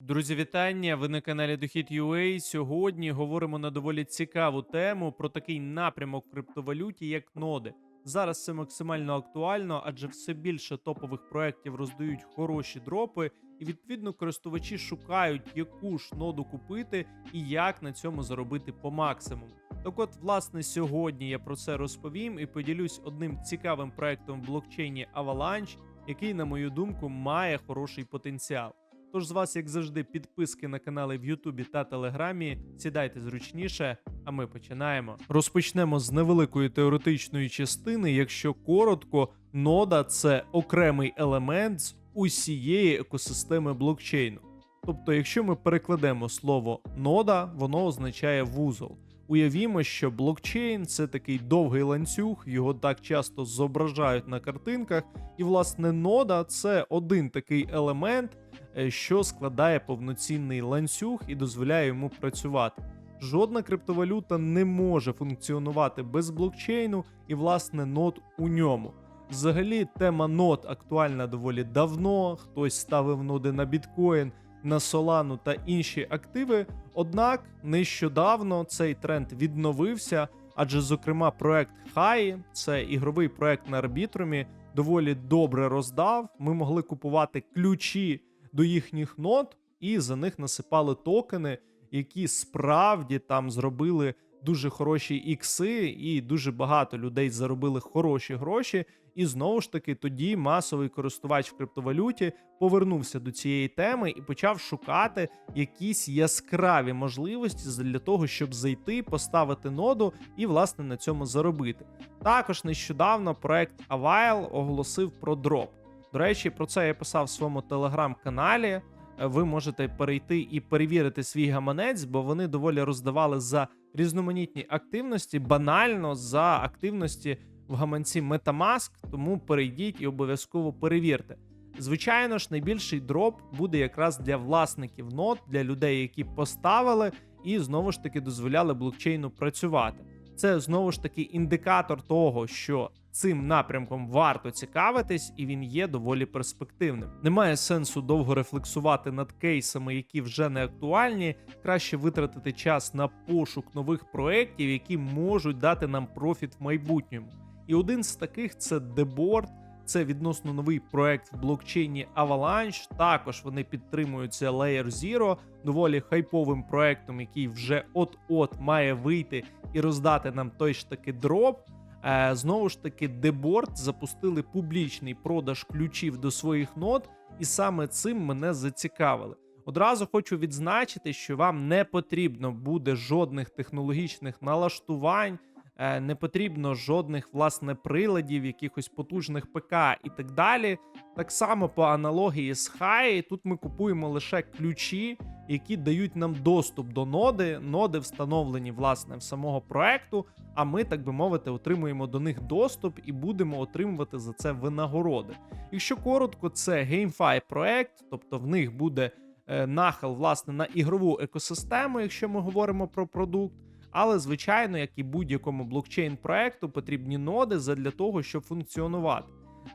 Друзі, вітання! Ви на каналі Дохід UA. Сьогодні говоримо на доволі цікаву тему про такий напрямок криптовалюті, як ноди. Зараз це максимально актуально, адже все більше топових проєктів роздають хороші дропи, і відповідно користувачі шукають, яку ж ноду купити і як на цьому заробити по максимуму. Так от, власне, сьогодні я про це розповім і поділюсь одним цікавим проектом в блокчейні Avalanche, який, на мою думку, має хороший потенціал. Тож з вас, як завжди, підписки на канали в Ютубі та Телеграмі. Сідайте зручніше, а ми починаємо. Розпочнемо з невеликої теоретичної частини. Якщо коротко, нода це окремий елемент з усієї екосистеми блокчейну. Тобто, якщо ми перекладемо слово нода, воно означає вузол. Уявімо, що блокчейн це такий довгий ланцюг, його так часто зображають на картинках, і власне нода це один такий елемент, е, що складає повноцінний ланцюг і дозволяє йому працювати. Жодна криптовалюта не може функціонувати без блокчейну і, власне, нод у ньому. Взагалі, тема нод актуальна доволі давно. Хтось ставив ноди на біткоін, на Solana та інші активи. Однак нещодавно цей тренд відновився, адже, зокрема, проект Хай, це ігровий проект на арбітрумі, доволі добре роздав. Ми могли купувати ключі до їхніх нод, і за них насипали токени, які справді там зробили дуже хороші ікси, і дуже багато людей заробили хороші гроші. І знову ж таки, тоді масовий користувач в криптовалюті повернувся до цієї теми і почав шукати якісь яскраві можливості для того, щоб зайти, поставити ноду і власне на цьому заробити. Також нещодавно проект Avail оголосив про дроп. До речі, про це я писав в своєму телеграм-каналі. Ви можете перейти і перевірити свій гаманець, бо вони доволі роздавали за різноманітні активності, банально за активності в гаманці Metamask, тому перейдіть і обов'язково перевірте. Звичайно ж, найбільший дроп буде якраз для власників нод, для людей, які поставили і знову ж таки дозволяли блокчейну працювати. Це знову ж таки індикатор того, що цим напрямком варто цікавитись, і він є доволі перспективним. Немає сенсу довго рефлексувати над кейсами, які вже не актуальні. Краще витратити час на пошук нових проєктів, які можуть дати нам профіт в майбутньому. І один з таких це Deboard. Це відносно новий проект в блокчейні Avalanche. Також вони підтримуються Layer Zero, доволі хайповим проектом, який вже от-от має вийти і роздати нам той ж таки дроп. Е, знову ж таки, Deboard запустили публічний продаж ключів до своїх нод, і саме цим мене зацікавили. Одразу хочу відзначити, що вам не потрібно буде жодних технологічних налаштувань, не потрібно жодних власне приладів, якихось потужних ПК і так далі. Так само по аналогії з Хай, тут ми купуємо лише ключі, які дають нам доступ до ноди. Ноди встановлені власне в самого проекту. А ми, так би мовити, отримуємо до них доступ і будемо отримувати за це винагороди. Якщо коротко, це GameFi проект, тобто в них буде е, нахил власне на ігрову екосистему, якщо ми говоримо про продукт. Але, звичайно, як і будь-якому блокчейн проекту, потрібні ноди для того, щоб функціонувати.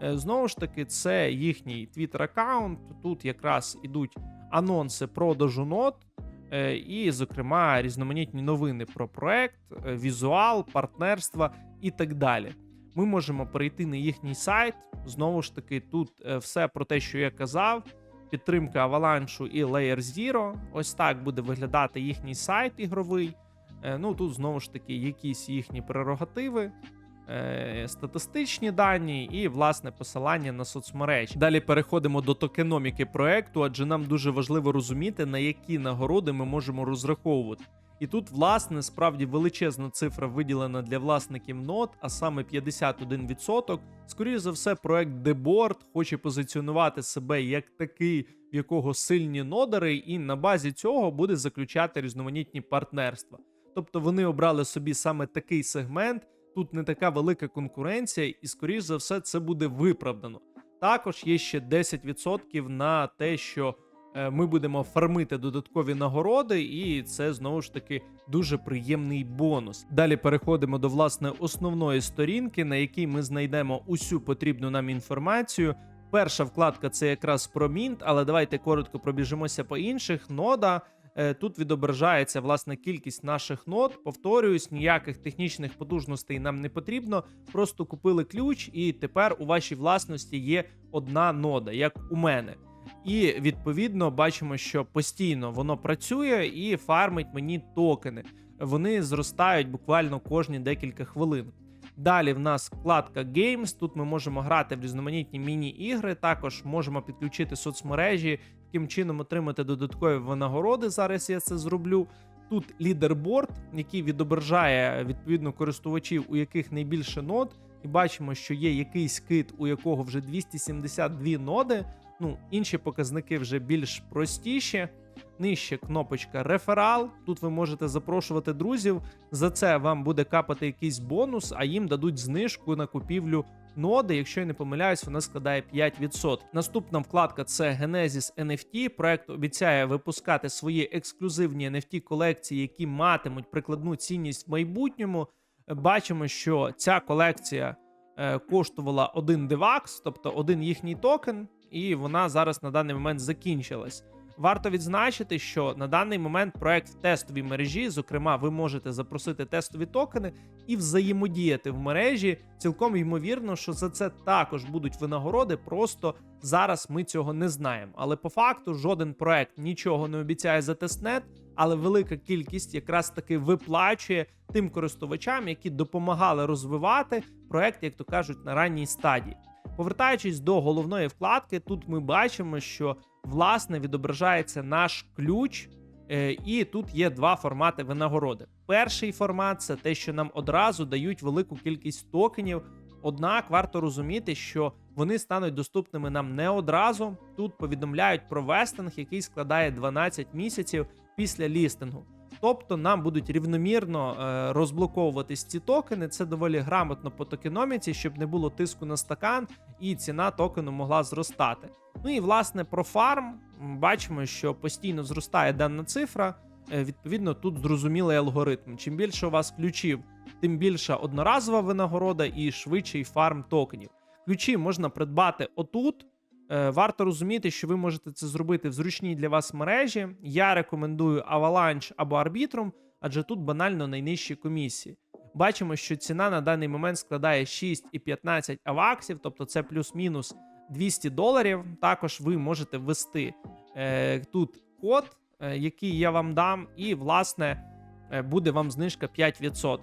Е, Знову ж таки, це їхній Twitter аккаунт. Тут якраз ідуть анонси продажу нод, е, і, зокрема, різноманітні новини про проект, е, візуал, партнерства і так далі. Ми можемо перейти на їхній сайт. Знову ж таки, тут все про те, що я казав. Підтримка Avalanche і Layer Zero. Ось так буде виглядати їхній сайт ігровий. Е, Ну тут знову ж таки якісь їхні прерогативи, е, статистичні дані і власне посилання на соцмережі. Далі переходимо до токеноміки проекту, адже нам дуже важливо розуміти, на які нагороди ми можемо розраховувати. І тут, власне, справді величезна цифра виділена для власників нот, а саме 51%. Скоріше за все, проект Deboard хоче позиціонувати себе як такий, в якого сильні нодари, і на базі цього буде заключати різноманітні партнерства. Тобто вони обрали собі саме такий сегмент. Тут не така велика конкуренція, і скоріш за все це буде виправдано. Також є ще 10% на те, що е, ми будемо фармити додаткові нагороди, і це знову ж таки дуже приємний бонус. Далі переходимо до власне основної сторінки, на якій ми знайдемо усю потрібну нам інформацію Перша вкладка це якраз про Mint, але давайте коротко пробіжимося по інших. Нода тут відображається власне кількість наших нод. Повторююсь, ніяких технічних потужностей нам не потрібно. Просто купили ключ, і тепер у вашій власності є одна нода, як у мене. І відповідно бачимо, що постійно воно працює і фармить мені токени. Вони зростають буквально кожні декілька хвилин. Далі в нас вкладка Games. Тут ми можемо грати в різноманітні міні-ігри. Також можемо підключити соцмережі, таким чином отримати додаткові винагороди. Зараз я це зроблю. Тут лідерборд, який відображає відповідно користувачів, у яких найбільше нод. І бачимо, що є якийсь кит, у якого вже 272 ноди. Ну, інші показники вже більш простіші. Нижче кнопочка реферал. Тут ви можете запрошувати друзів. За це вам буде капати якийсь бонус, а їм дадуть знижку на купівлю ноди. Якщо я не помиляюсь, вона складає 5%. Наступна вкладка це Genesis NFT. Проект обіцяє випускати свої ексклюзивні NFT колекції, які матимуть прикладну цінність в майбутньому. Бачимо, що ця колекція е, коштувала один девакс, тобто один їхній токен, і вона зараз на даний момент закінчилась. Варто відзначити, що на даний момент проект в тестовій мережі, зокрема, ви можете запросити тестові токени і взаємодіяти в мережі. Цілком ймовірно, що за це також будуть винагороди. Просто зараз ми цього не знаємо. Але по факту жоден проект нічого не обіцяє за тестнет, але велика кількість якраз таки виплачує тим користувачам, які допомагали розвивати проект, як то кажуть, на ранній стадії. Повертаючись до головної вкладки, тут ми бачимо, що власне відображається наш ключ, е, і тут є два формати винагороди. Перший формат це те, що нам одразу дають велику кількість токенів. Однак варто розуміти, що вони стануть доступними нам не одразу. Тут повідомляють про вестинг, який складає 12 місяців після лістингу. Тобто нам будуть рівномірно е, розблоковуватись ці токени. Це доволі грамотно по токеноміці, щоб не було тиску на стакан, і ціна токену могла зростати. Ну і власне про фарм бачимо, що постійно зростає дана цифра. Е, Відповідно, тут зрозумілий алгоритм. Чим більше у вас ключів, тим більша одноразова винагорода і швидший фарм токенів. Ключі можна придбати отут. Е, Варто розуміти, що ви можете це зробити в зручній для вас мережі. Я рекомендую Avalanche або Arbitrum, адже тут банально найнижчі комісії. Бачимо, що ціна на даний момент складає 6,15 аваксів, тобто це плюс-мінус 200 доларів. Також ви можете ввести е, тут код, е, який я вам дам, і, власне, е, буде вам знижка 5%.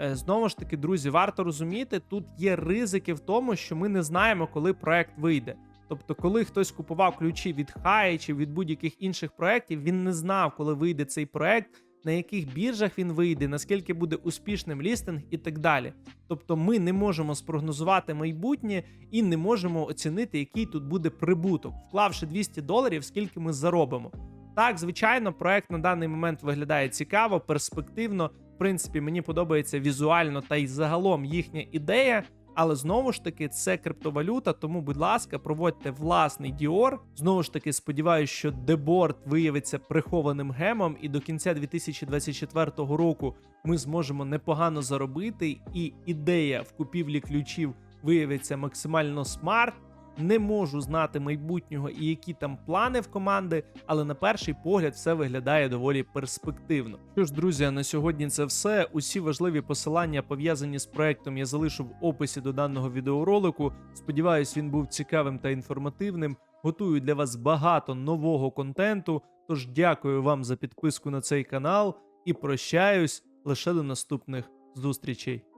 Е, Знову ж таки, друзі, варто розуміти, тут є ризики в тому, що ми не знаємо, коли проект вийде. Тобто, коли хтось купував ключі від Хай чи від будь-яких інших проєктів, він не знав, коли вийде цей проект, на яких біржах він вийде, наскільки буде успішним лістинг і так далі. Тобто, ми не можемо спрогнозувати майбутнє і не можемо оцінити, який тут буде прибуток, вклавши 200 доларів, скільки ми заробимо. Так, звичайно, проект на даний момент виглядає цікаво, перспективно. В принципі, мені подобається візуально та й загалом їхня ідея. Але знову ж таки, це криптовалюта, тому, будь ласка, проводьте власний Діор. Знову ж таки, сподіваюся, що деборд виявиться прихованим гемом, і до кінця 2024 року ми зможемо непогано заробити. І ідея в купівлі ключів виявиться максимально смарт. Не можу знати майбутнього і які там плани в команди, але на перший погляд все виглядає доволі перспективно. Що ж, друзі, на сьогодні це все. Усі важливі посилання пов'язані з проектом я залишу в описі до даного відеоролику. Сподіваюсь, він був цікавим та інформативним. Готую для вас багато нового контенту. Тож дякую вам за підписку на цей канал і прощаюсь лише до наступних зустрічей.